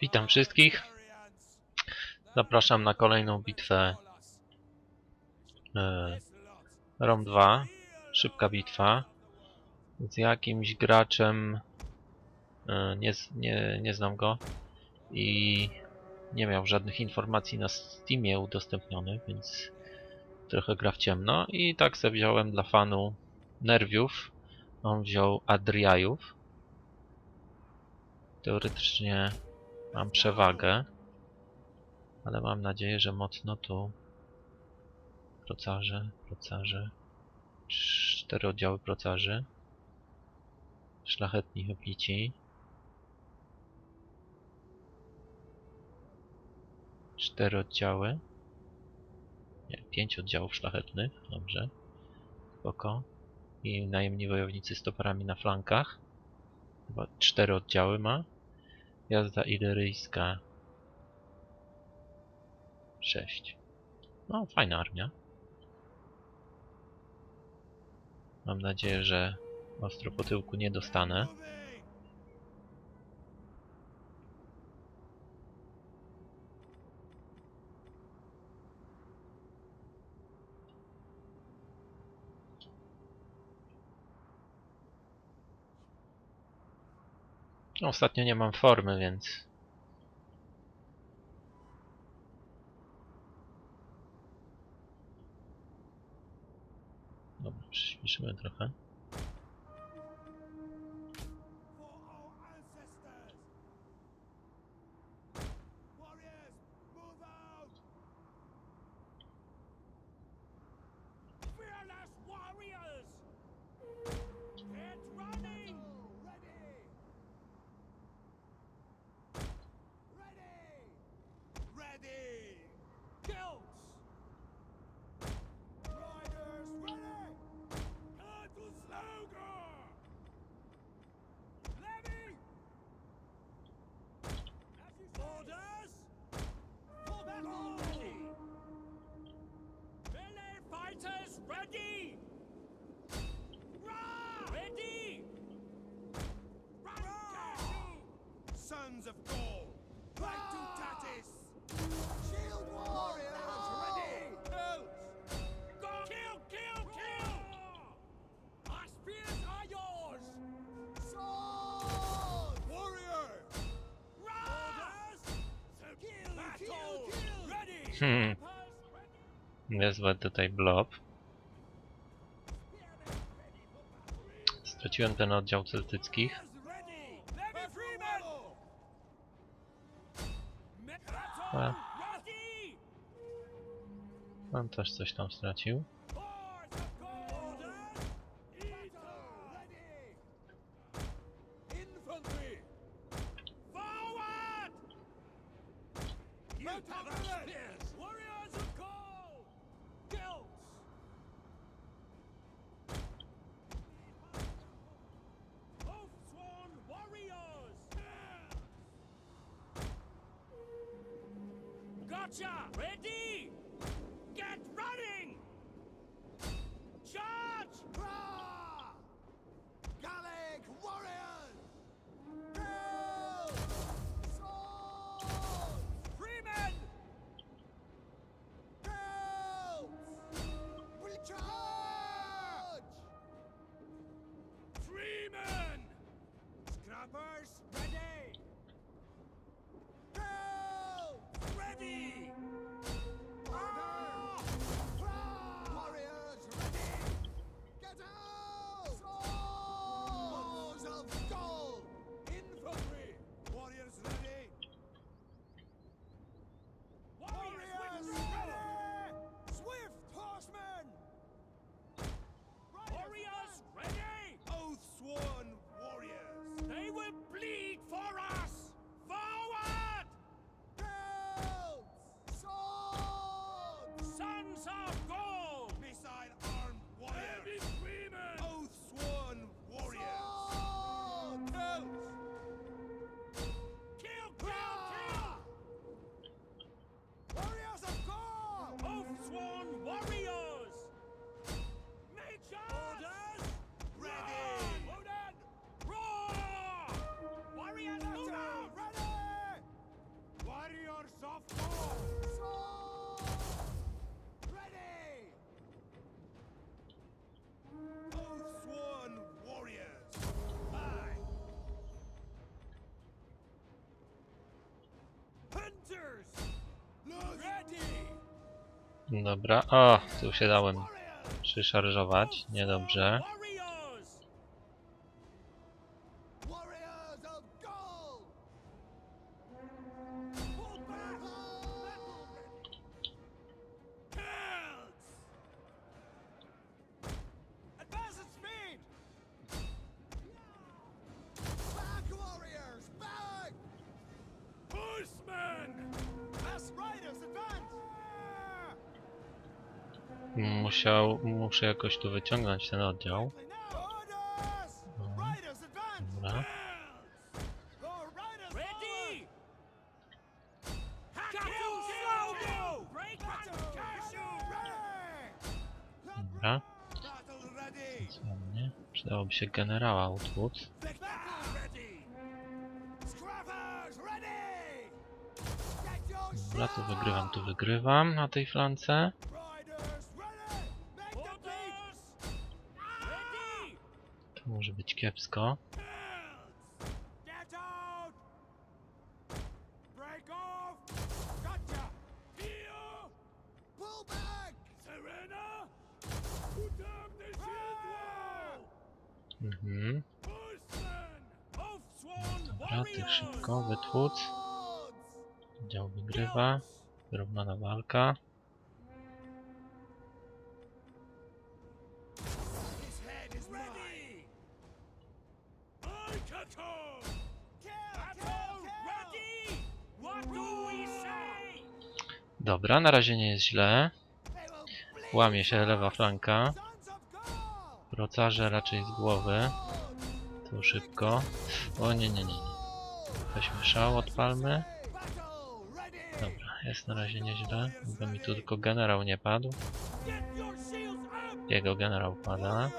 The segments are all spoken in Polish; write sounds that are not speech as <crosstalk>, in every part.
Witam wszystkich. Zapraszam na kolejną bitwę e, ROM 2. Szybka bitwa. Z jakimś graczem e, nie, nie, nie znam go i nie miał żadnych informacji na Steamie udostępnionych, więc trochę gra w ciemno i tak sobie wziąłem dla fanu Nerwiów. On wziął Adriajów. Teoretycznie mam przewagę, ale mam nadzieję, że mocno tu procarze, procarze, cztery oddziały procarzy, szlachetni hoplici, cztery oddziały, nie, pięć oddziałów szlachetnych, dobrze, spoko, i najemni wojownicy z toporami na flankach, chyba cztery oddziały ma, Jazda ileryjska. 6. No, fajna armia. Mam nadzieję, że ostro po tyłku nie dostanę. Ostatnio nie mam formy, więc Dobra, przyspieszymy trochę. Sons of Gaul! Right to Tatis! Shield warriors ready! Go! Kill, kill, kill! Our spears are yours! Sword! Warrior! Run! Kill, Battle! Ready! <laughs> Hmm. Wezwę tutaj blob. Straciłem ten oddział celtyckich. Ale on też coś tam stracił. Warriors of Gaul! Guilds! Oath-sworn warriors! Gotcha! Ready! Dobra, o, tu się dałem przyszarżować, niedobrze. Musiał, muszę jakoś tu wyciągnąć ten oddział. Dobra. Dobra, mnie? Przydałoby się generała your Dobra, shot! wygrywam, tu wygrywam na tej flance. Wall! Mhm. Dobra, tych szybko wytłuc. Oddział wygrywa. Wyrównana walka. Dobra, na razie nie jest źle. Łamie się lewa flanka. Procarze raczej z głowy. Tu szybko. O nie, nie, nie. Weźmy szał, odpalmy. Dobra, jest na razie nieźle. Bo mi tu tylko generał nie padł. Jego generał pada.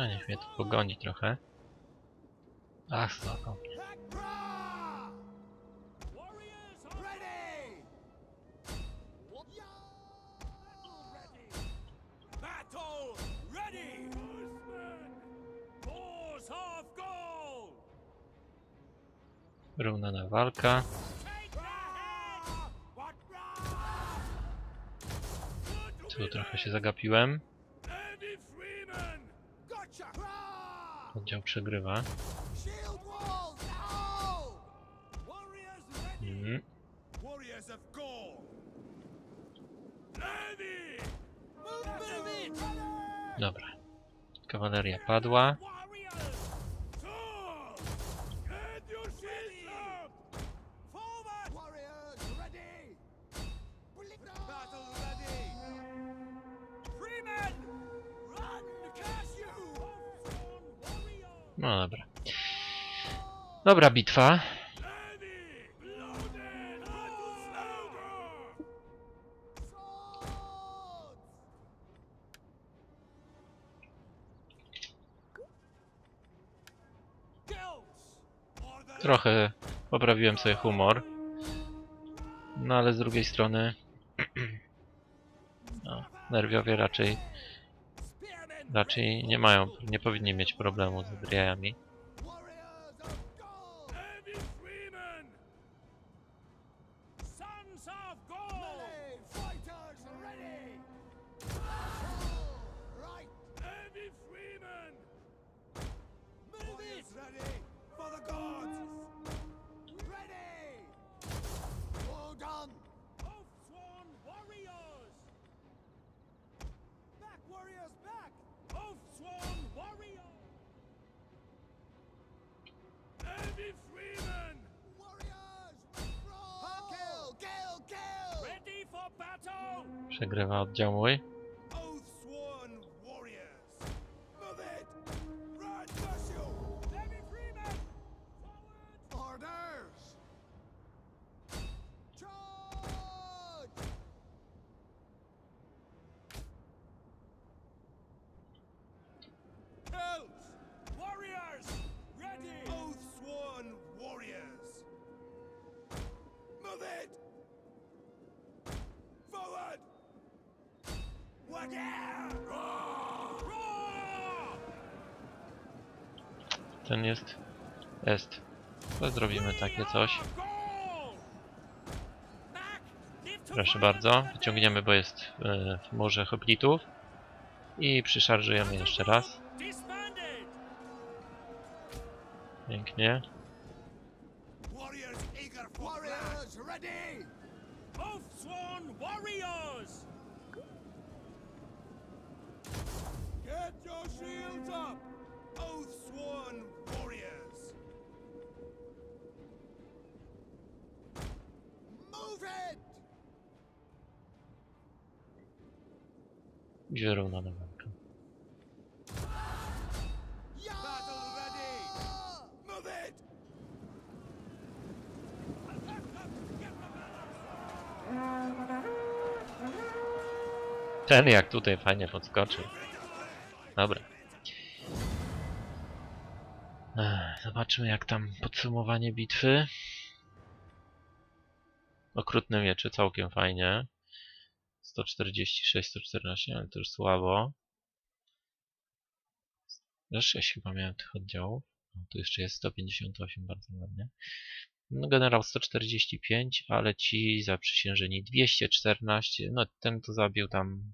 A niech mnie tu pogoni trochę. Ach, złapał mnie. Wyrównana walka. Tu trochę się zagapiłem. Gold! Ready! Move Dobra. Kawaleria padła. No dobra. Dobra bitwa. Trochę poprawiłem sobie humor. No ale z drugiej strony... <clears throat> No, nerwiowie raczej! Raczej nie mają, nie powinni mieć problemu z driajami. Przegrywa oddział mój. Ten jest. Jest. To zrobimy takie coś. Proszę bardzo. Wyciągniemy, bo jest e, w morze hoplitów. I przyszarżujemy jeszcze raz. Pięknie. Get your shields up! Oath sworn warriors! Move it! I wyrównana walka. Battle ready! Move it! Ten jak tutaj fajnie podskoczył. Zobaczmy jak tam podsumowanie bitwy. Okrutne miecze całkiem fajnie. 146, 114, ale to już słabo. Że 6 chyba miałem tych oddziałów. No, tu jeszcze jest 158, bardzo ładnie. No, generał 145, ale ci zaprzysiężeni 214. No ten to zabił tam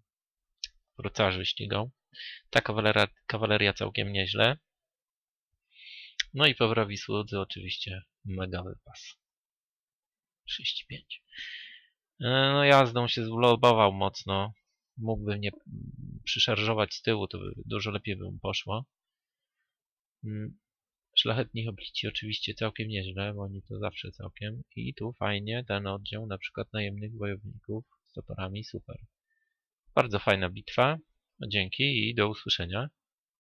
procarzy ścigał. Ta kawaleria, kawaleria całkiem nieźle. No i powrowi słudzy oczywiście mega wypas. 35. E, No jazdą się zlobował mocno. Mógłby mnie przyszarżować z tyłu, to by dużo lepiej by mu poszło. Mm, Szlachetni hoplici oczywiście całkiem nieźle, bo oni to zawsze całkiem. I tu fajnie ten oddział na przykład najemnych wojowników z toporami, super. Bardzo fajna bitwa. Dzięki i do usłyszenia.